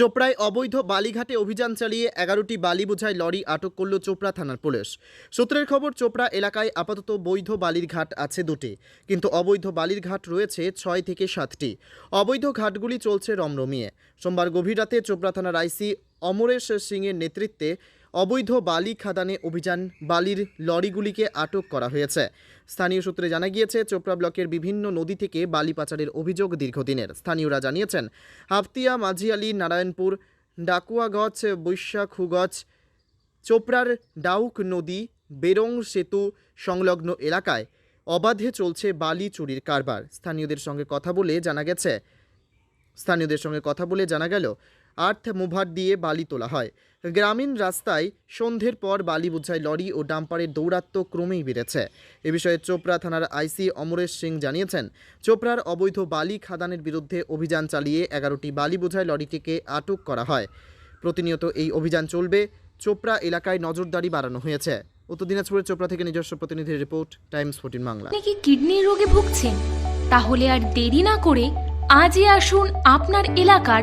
চোপড়ায় অবৈধ বালিঘাটে অভিযান চালিয়ে এগারোটি বালি বোঝায় লরি আটক করল চোপড়া থানার পুলিশ। সূত্রের খবর, চোপড়া এলাকায় আপাতত বৈধ বালির ঘাট আছে দুটি, কিন্তু অবৈধ বালির ঘাট রয়েছে ছয় থেকে সাতটি। অবৈধ ঘাটগুলি চলছে রমরমিয়ে। সোমবার গভীর রাতে চোপড়া থানার আইসি অমরেশ সিংয়ের নেতৃত্বে অবৈধ বালি খাদানে অভিযান বালির লরিগুলিকে আটক করা হয়েছে। স্থানীয় সূত্রে জানা গিয়েছে, চোপড়া ব্লকের বিভিন্ন নদী থেকে বালি পাচারের অভিযোগ দীর্ঘদিনের। স্থানীয়রা জানিয়েছেন, হাফতিয়া, মাঝিয়ালি, নারায়ণপুর, ডাকুয়াগছ, বৈশাখুগছ, চোপড়ার ডাউক নদী, বেরং সেতু সংলগ্ন এলাকায় অবাধে চলছে বালি চুরির কারবার। স্থানীয়দের সঙ্গে কথা বলে জানা গেছে, স্থানীয়দের সঙ্গে কথা বলে জানা গেল আর্থ মুভার দিয়ে বালি তোলা হয়। গ্রামীণ রাস্তায় সন্ধ্যের পর বালি বোঝাই লরি ও ডাম্পারের দৌরাত্ম্য ক্রমেই বেড়েছে। এ বিষয়ে চোপড়া থানার আইসি অমরেশ সিং জানিয়েছেন, চোপড়ার অবৈধ বালি খাদানের বিরুদ্ধে অভিযান চালিয়ে এগারোটি বালি বোঝাই লরিটিকে আটক করা হয়। প্রতিনিয়ত এই অভিযান চলবে। চোপড়া এলাকায় নজরদারি বাড়ানো হয়েছে। উত্তর দিনাজপুরের চোপড়া থেকে নিজস্ব প্রতিনিধির রিপোর্ট, টাইমস ফোর্টিন বাংলা। আপনি কি কিডনির রোগে ভুগছেন? তাহলে আর দেরি না করে আজই আসুন আপনার এলাকার